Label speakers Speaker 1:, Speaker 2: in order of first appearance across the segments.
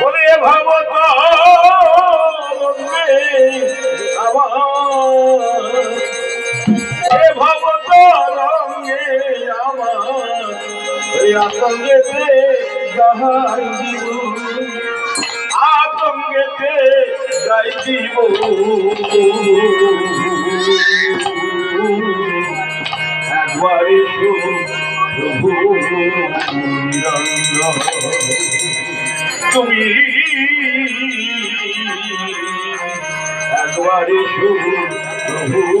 Speaker 1: বলে ভগত আমার ভগত রঙে আমার আতঙ্গেতে যাহাই জীবন আতঙ্গেতে যাই জীবন। একবার শুন প্রভু তুমি একবারে শুভ প্রভু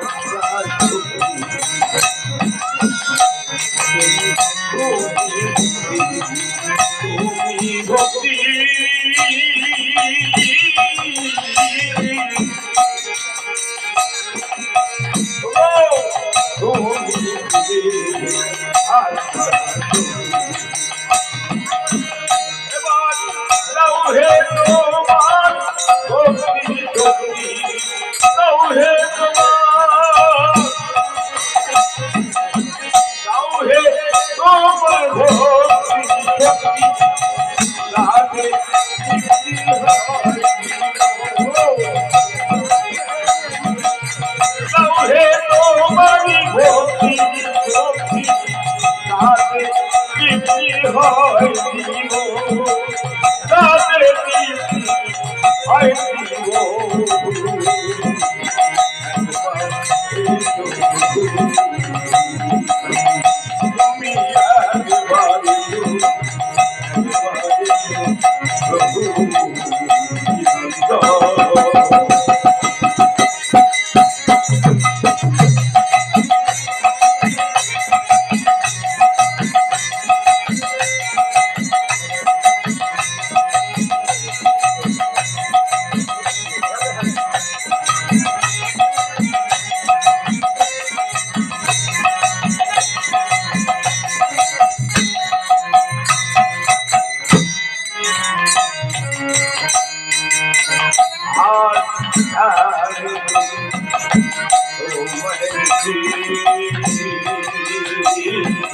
Speaker 1: I'm sorry. Go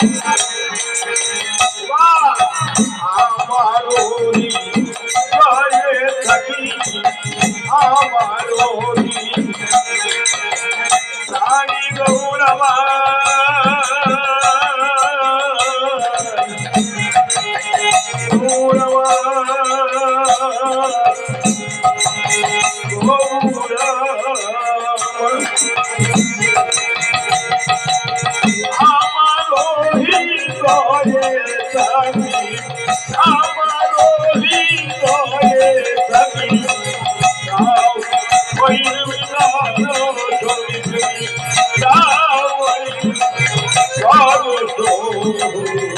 Speaker 1: Thank you. amor.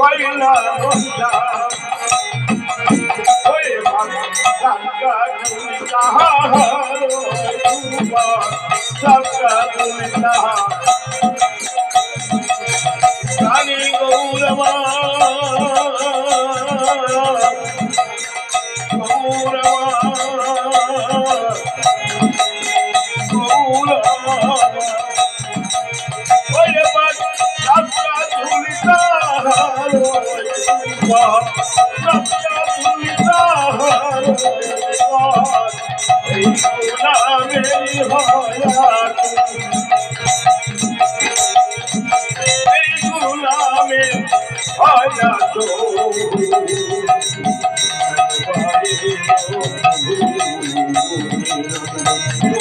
Speaker 1: পয়লা মহিলা ওই ভাঙ্গা তুমি তাহার সবকা তুমি তাহার রানী গৌরমা Thank you.